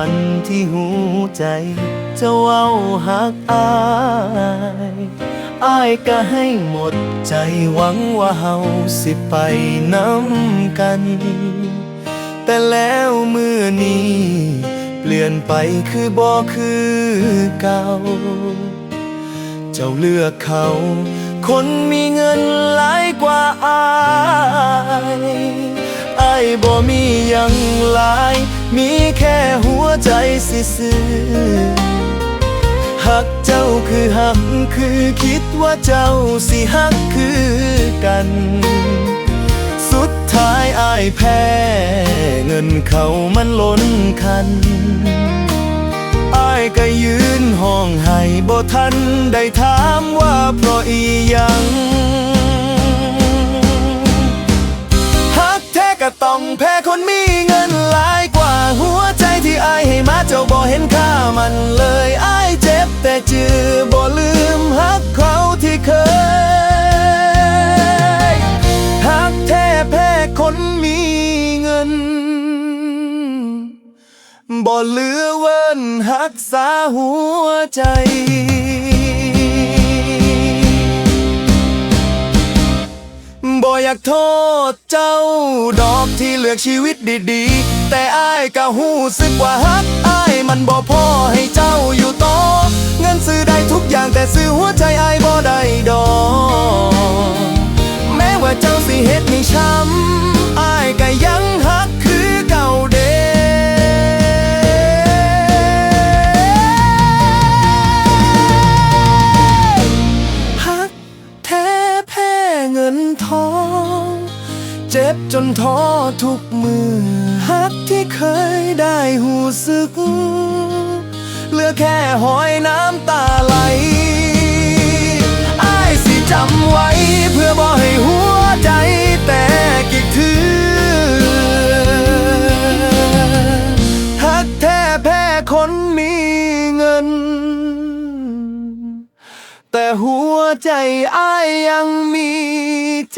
ันที่หูใจเจ้าเอาหักอายอายก็ให้หมดใจหวังว่าเฮาสิไปน้ำกัน แต่แล้วมือนี้ เปลี่ยนไปคือบ่คือเก่า เจ้าเลือกเขา คนมีเงินหลายกว่าอายอายบ่มียังหลาย มีแค่หัวใจซื่อหักเจ้าคือหักคือคิดว่าเจ้าสิหักคือกัน สุดท้ายอายแพ้ เงินเขามันล้นคันอายก็ยืนห้องให้บ่ทันได้ถามว่าเพราะอียังฮักแท้ก็ต้องแพ้คนมี นค่ามันเลยอายเจ็บแต่จือบ่ลืมฮักเขาที่เคยฮักแท้แพ้คนมีเงินบ่เหลือเวินฮักษาหัวใจ อยากโทษเจ้าดอกที่เลือกชีวิตดีๆ แต่อ้ายก็หู้สึกว่าฮักอ้ายมันบ่พอให้เจ้าอยู่ต่อเงินซื้อได้ทุกอย่างแต่ซื้อหัวใจอ้ายบ่ได้ดอกแม้ว่าเจ้าสิเฮ็ดให้ช้ำอ้ายก็ยังฮักคือเก่าเด้ฮักแท้แพ้เงิน เจ็บจนท้อทุกมือฮักที่เคยได้หูสึก เหลือแค่หอยน้ำตาไหลอ้ายสิจำไว้เพื่อบ่ให้หัวใจแตกอีกเถือฮักแท้แพ้คนมีเงิน แต่หัวใจอ้ายยังมีเจ้า